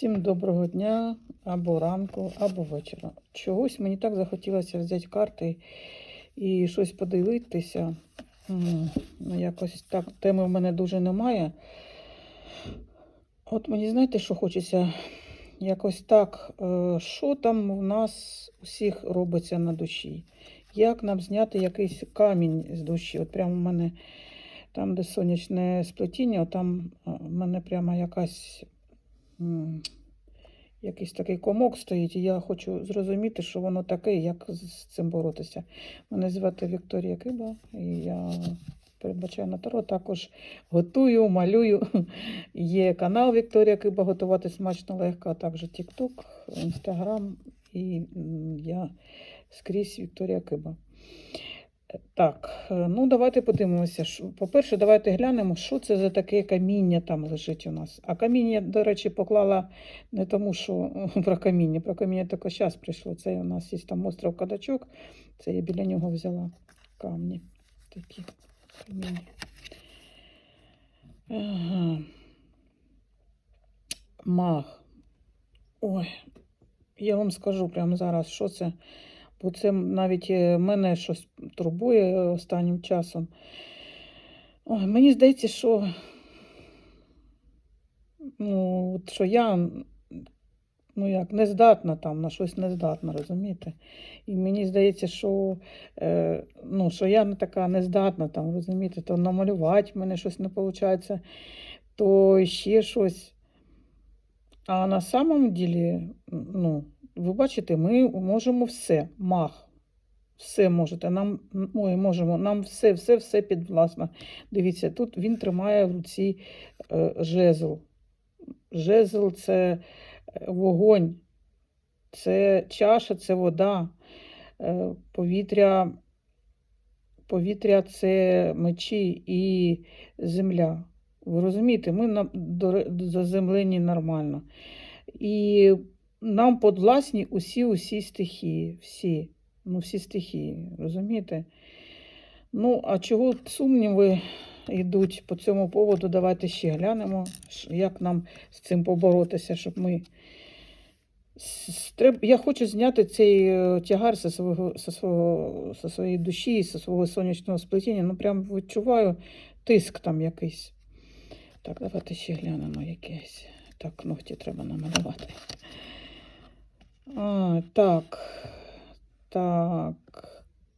Всім доброго дня або ранку, або вечора. Чогось мені так захотілося взяти карти і щось подивитися. Ну, якось так, теми в мене дуже немає. От мені знаєте, що хочеться? Якось так, е, що там у нас усіх робиться на душі? Як нам зняти якийсь камінь з душі? От прямо в мене там, де сонячне сплетіння, там е, в мене прямо якась. Якийсь такий комок стоїть, і я хочу зрозуміти, що воно таке, як з цим боротися. Мене звати Вікторія Киба, і я передбачаю на таро. Також готую, малюю. Є канал Вікторія Киба готувати смачно легко, а також TikTok, Instagram і я скрізь Вікторія Киба. Е, Так, е, ну давайте подивимося. По-перше, давайте глянемо, що це за таке каміння там лежить у нас. А каміння, до речі, поклала не тому, що про каміння. Про каміння тільки зараз прийшло. Це у нас є там остров Кадачок. Це я біля нього взяла камні. Такі каміння. Ага. Мах. Ой, я вам скажу прямо зараз, що це. Бо це навіть е, мене щось турбує останнім часом. Ой, мені здається, що, ну, що я ну як, не здатна там, на щось не здатна, розумієте? І мені здається, що, е, ну, що я не така не здатна там, розумієте, то намалювати в мене щось не виходить, то ще щось. А на самом ділі, ну, ви бачите, ми можемо все, мах. Все можете. Нам, ой, можемо, нам все, все, все підвласно. Дивіться, тут він тримає в руці е, жезл. Жезл це е, вогонь, це чаша, це вода, е, повітря, повітря це мечі і земля. Ви розумієте, ми заземлені нормально. І нам подвласні усі усі стихії, всі, ну всі стихії, розумієте? Ну, а чого сумніви йдуть по цьому поводу? Давайте ще глянемо, як нам з цим поборотися, щоб ми. Я хочу зняти цей е, тягар зі свого, свого, своєї душі, зі свого сонячного сплетіння. Ну, прям відчуваю тиск там якийсь. Так, давайте ще глянемо якесь. Так, ногті треба намалювати. А, так. Так.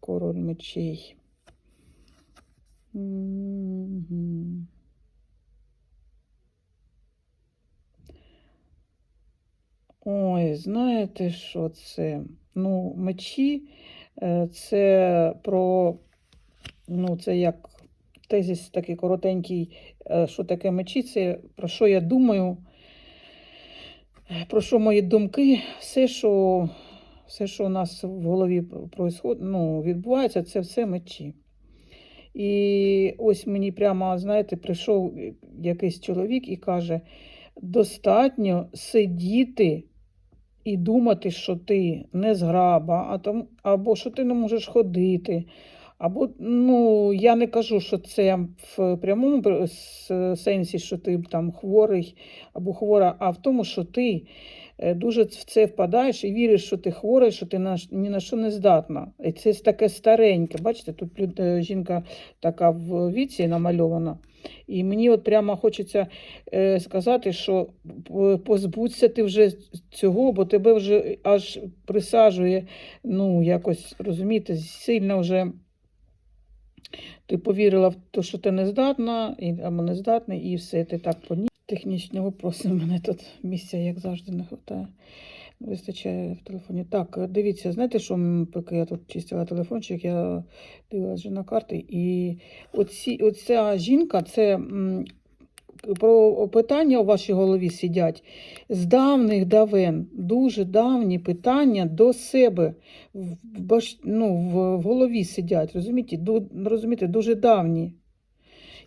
Король мечей. Ой, знаєте, що це? Ну, мечі е, це про, ну, це як тезис такий коротенький, е, що таке мечі, це про що я думаю, про що мої думки, все, що, все, що у нас в голові ну, відбувається, це все мечі. І ось мені прямо, знаєте, прийшов якийсь чоловік і каже: достатньо сидіти і думати, що ти не зграба, або що ти не можеш ходити. Або, ну, я не кажу, що це в прямому сенсі, що ти там хворий або хвора, а в тому, що ти е, дуже в це впадаєш і віриш, що ти хворий, що ти на, ні на що не здатна. І це таке стареньке. Бачите, тут е, жінка така в віці намальована. І мені от прямо хочеться е, сказати, що позбудься ти вже цього, бо тебе вже аж присаджує, ну, якось, розумієте, сильно вже ти повірила в те, що ти не здатна, і, або не здатний, і все, ти так поні. Технічні вопроси, в мене тут місця, як завжди, не вистачає. Вистачає в телефоні. Так, дивіться, знаєте, що поки я тут чистила телефончик, я дивилася на карти, і оці, оця жінка, це про питання у вашій голові сидять з давних давен, дуже давні питання до себе в, ну, в, голові сидять, розумієте, Ду, розумієте, дуже давні.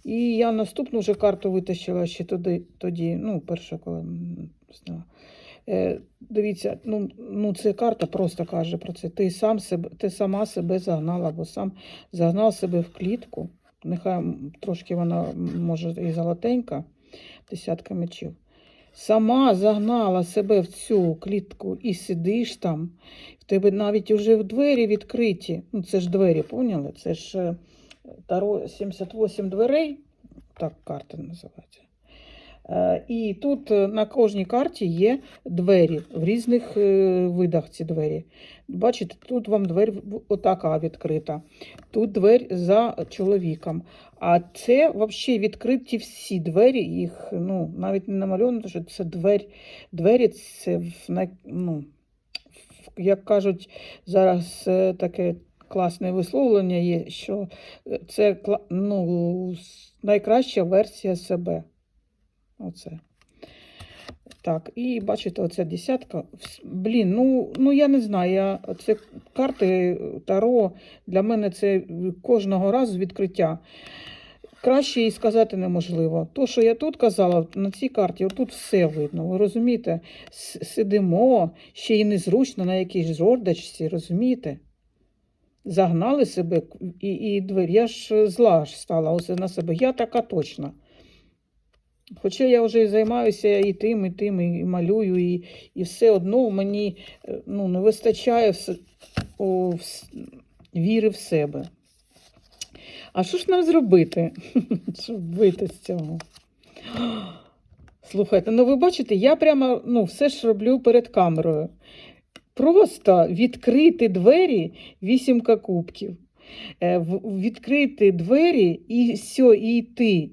І я наступну вже карту витащила ще тоді, тоді ну, перша, коли м, зняла. Е, дивіться, ну, ну це карта просто каже про це. Ти, сам себе, ти сама себе загнала, або сам загнав себе в клітку. Нехай трошки вона може і золотенька, десятка мечів. сама загнала себе в цю клітку і сидиш там, в тебе навіть уже в двері відкриті. Ну, це ж двері, поняли? Це ж е, Таро 78 дверей, так карта називається. Е, І тут е, на кожній карті є двері в різних е, видах ці двері. Бачите, тут вам двері отака відкрита, тут двері за чоловіком. А це взагалі відкриті всі двері, їх ну, навіть не намальовано, тому що це двері. Двері це ну, як кажуть, зараз таке класне висловлення є, що це ну, найкраща версія себе. Оце. Так, і бачите, оця десятка. Блін, ну, ну я не знаю. Я, це карти Таро для мене це кожного разу відкриття. Краще і сказати неможливо. То, що я тут казала, на цій карті, отут все видно. Ви розумієте? Сидимо, ще й незручно на якійсь жордачці, розумієте? Загнали себе і, і двері. Я ж зла ж стала оце на себе. Я така точна. Хоча я вже і займаюся і тим, і тим, і малюю, і, і все одно мені е, ну, не вистачає вс- о, віри в себе. А що ж нам зробити, щоб вийти з цього? Слухайте, ну ви бачите, я прямо ну, все ж роблю перед камерою. Просто відкрити двері вісімка кубків. Е, Відкрити двері і все, і йти.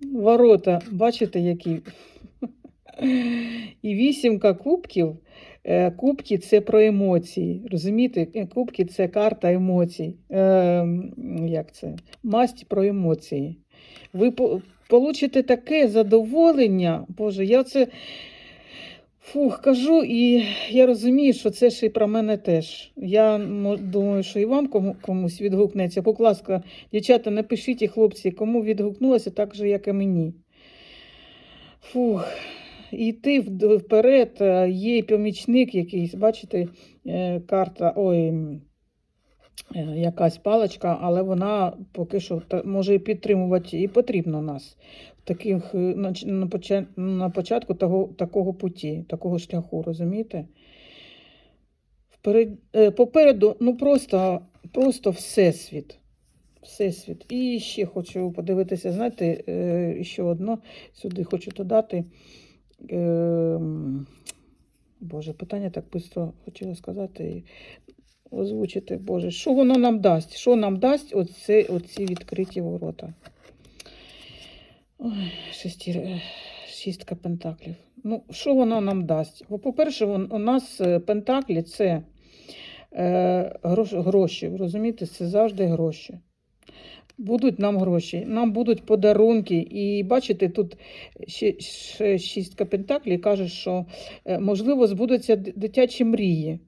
Ворота, бачите, які? І вісімка кубків. Е, Кубки це про емоції. Розумієте? Е, Кубки це карта емоцій. Е, як це? Масть про емоції. Ви по- получите таке задоволення. Боже, я це фух, кажу, і я розумію, що це ж і про мене теж. Я думаю, що і вам кому, комусь відгукнеться. Будь ласка, дівчата, напишіть хлопці, кому відгукнулося так же, як і мені. Фух. Йти вперед, е, є помічник якийсь, бачите, е, карта, ой, е, якась паличка, але вона поки що може підтримувати і потрібно нас таких, е, на, початку того, такого путі, такого шляху, розумієте? Вперед, е, попереду, ну просто, просто всесвіт. Всесвіт. І ще хочу подивитися, знаєте, е, ще одно сюди хочу додати. Ем, Боже, питання так швидко хотіла сказати озвучити. Боже, що воно нам дасть? Що нам дасть оце, оці відкриті ворота? Ой, е, шістка пентаклів. Ну, що воно нам дасть? Бо, По-перше, у нас е, пентаклі це е, гроші. Розумієте, це завжди гроші. Будуть нам гроші, нам будуть подарунки. І бачите, тут ще, ще шістка пентаклів каже, що е, можливо збудуться дитячі мрії.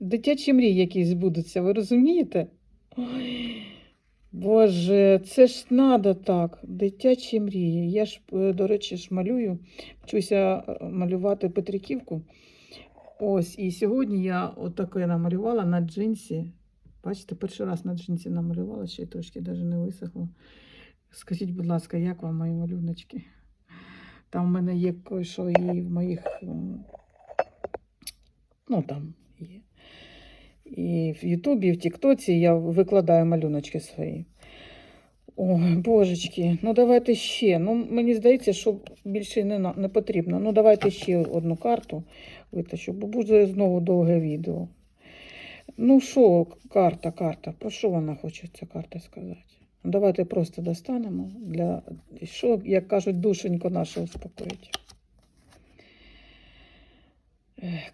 Дитячі мрії якісь збудуться, ви розумієте? Ой, Боже, це ж надо так. Дитячі мрії. Я ж, е, до речі, ж малюю, вчуся е, малювати Петриківку. Ось, і сьогодні я отаке намалювала на джинсі. Бачите, перший раз на джинсі намалювала, ще й трошки навіть не висохло. Скажіть, будь ласка, як вам мої малюночки? Там в мене є кое-що і в моїх. Ну, там є. І в Ютубі, і в Тіктоці я викладаю малюночки свої. Ой, божечки, ну давайте ще. Ну, мені здається, що більше не, не потрібно. Ну, давайте ще одну карту витащу, бо буде знову довге відео. Ну що, карта, карта, про що вона хоче ця карта сказати? Давайте просто достанемо для що, як кажуть, душеньку нашу успокоїть.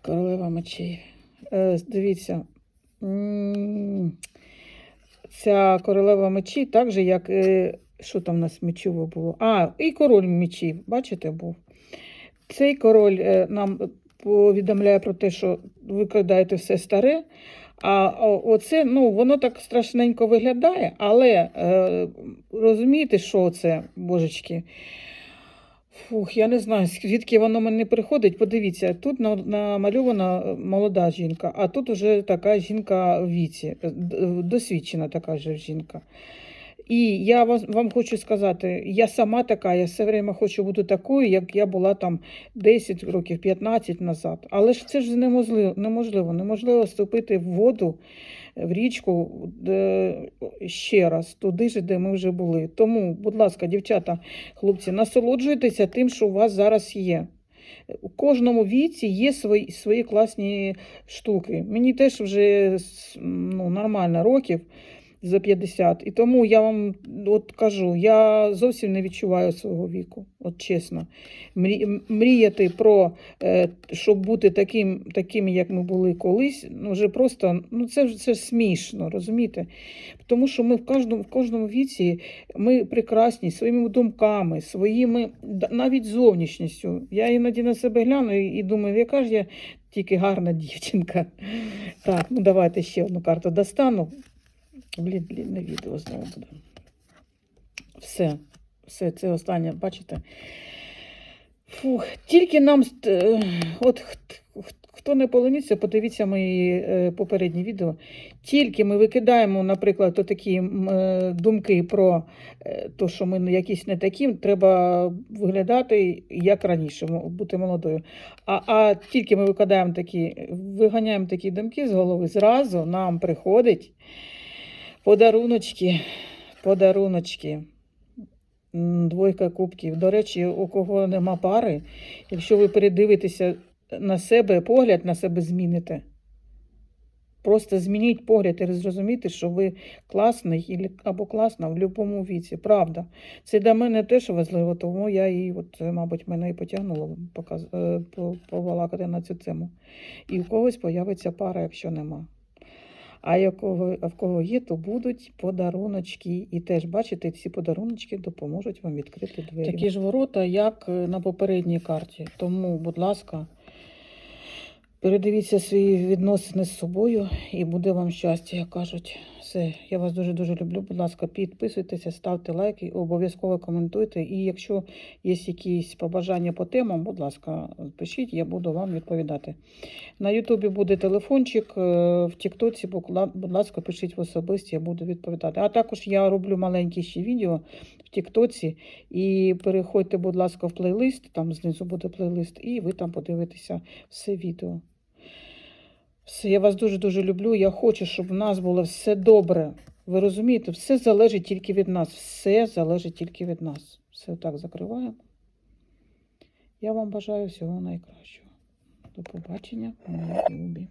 Королева мечей. Е, дивіться, ця королева мечі, так же, як е, що там у нас мечове було? А, і король мечів, бачите, був. Цей король е, нам повідомляє про те, що ви все старе. А оце, ну, воно так страшненько виглядає, але е, розумієте, що це, божечки? Фух, я не знаю, звідки воно мені приходить. Подивіться, тут намальована е, молода жінка, а тут уже така жінка в віці, е, досвідчена така ж жінка. І я вам хочу сказати, я сама така, я все время хочу бути такою, як я була там 10 років, 15 назад. Але ж це ж неможливо, неможливо. Неможливо вступити в воду, в річку ще раз, туди ж, де ми вже були. Тому, будь ласка, дівчата, хлопці, насолоджуйтеся тим, що у вас зараз є. У кожному віці є свої, свої класні штуки. Мені теж вже ну, нормально років за 50. І тому я вам от кажу, я зовсім не відчуваю свого віку, от чесно. Мріяти про, е, щоб бути таким, такими, як ми були колись, ну вже просто ну це, це смішно, розумієте? Тому що ми в кожному, в кожному віці ми прекрасні своїми думками, своїми навіть зовнішністю. Я іноді на себе гляну і думаю, яка ж я тільки гарна дівчинка. Так, ну давайте ще одну карту достану. Блін, длінне відео знову буде. Все, все, це останнє, бачите? Фух, тільки нам, е, от хт- хт- хто не полониться, подивіться мої е, попередні відео. Тільки ми викидаємо, наприклад, такі е, думки про е, то, що ми якісь не такі, треба виглядати як раніше, бути молодою. А, а тільки ми викидаємо такі, виганяємо такі думки з голови, зразу нам приходить подаруночки, подаруночки. Двойка кубків. До речі, у кого нема пари, якщо ви передивитеся на себе, погляд на себе зміните. Просто змініть погляд і зрозуміти, що ви класний або класна в будь-якому віці. Правда. Це для мене теж важливо, тому я і, от, е, мабуть, мене і потягнуло показ... е, по- побалакати на цю тему. І у когось появиться пара, якщо нема. А якого, а в кого є, то будуть подаруночки. І теж, бачите, ці подаруночки допоможуть вам відкрити двері. Такі ж ворота, як е, на попередній карті. Тому, будь ласка, передивіться свої відносини з собою і буде вам щастя, як кажуть. Все, я вас дуже-дуже люблю. Будь ласка, підписуйтеся, ставте лайки, обов'язково коментуйте. І якщо є якісь побажання по темам, будь ласка, пишіть, я буду вам відповідати. На Ютубі буде телефончик, е, в Тіктоці, будь ласка, пишіть в особисті, я буду відповідати. А також я роблю маленькі ще відео в Тіктоці. І переходьте, будь ласка, в плейлист, там знизу буде плейлист, і ви там подивитеся все відео. Все, я вас дуже-дуже люблю. Я хочу, щоб в нас було все добре. Ви розумієте, все залежить тільки від нас. Все залежить тільки від нас. Все так закриваємо. Я вам бажаю всього найкращого. До побачення, мої любі.